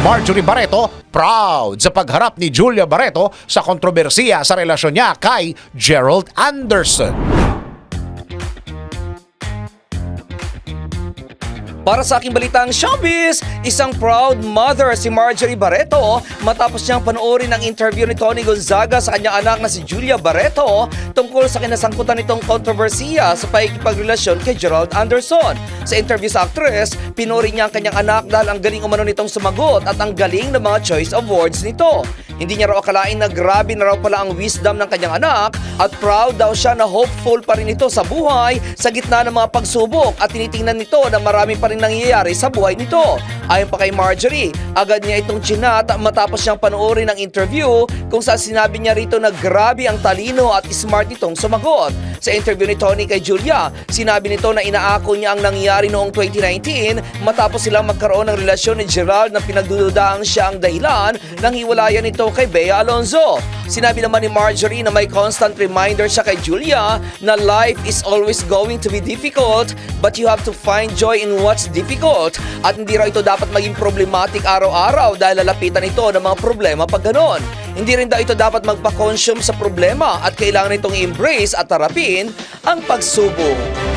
Marjorie Barreto proud sa pagharap ni Julia Barreto sa kontrobersiya sa relasyon niya kay Gerald Anderson. Para sa aking balitang showbiz, isang proud mother si Marjorie Barreto matapos niyang panoorin ang interview ni Tony Gonzaga sa kanyang anak na si Julia Barreto tungkol sa kinasangkutan nitong kontrobersiya sa pakikipagrelasyon kay Gerald Anderson. Sa interview sa actress, pinuri niya ang kanyang anak dahil ang galing umano nitong sumagot at ang galing ng mga choice of words nito. Hindi niya raw akalain na grabe na raw pala ang wisdom ng kanyang anak at proud daw siya na hopeful pa rin ito sa buhay sa gitna ng mga pagsubok at tinitingnan nito na marami pa rin nangyayari sa buhay nito. Ayon pa kay Marjorie, agad niya itong chinat matapos niyang panoorin ang interview kung saan sinabi niya rito na grabe ang talino at smart nitong sumagot. Sa interview ni Tony kay Julia, sinabi nito na inaako niya ang nangyari noong 2019 matapos silang magkaroon ng relasyon ni Gerald na pinagdududaang siya ang dahilan ng hiwalayan nito kay Bea Alonzo. Sinabi naman ni Marjorie na may constant reminder siya kay Julia na life is always going to be difficult but you have to find joy in what's difficult at hindi raw ito dapat maging problematic araw-araw dahil lalapitan ito ng mga problema pag ganon. Hindi rin daw ito dapat magpa-consume sa problema at kailangan itong i-embrace at harapin ang pagsubok.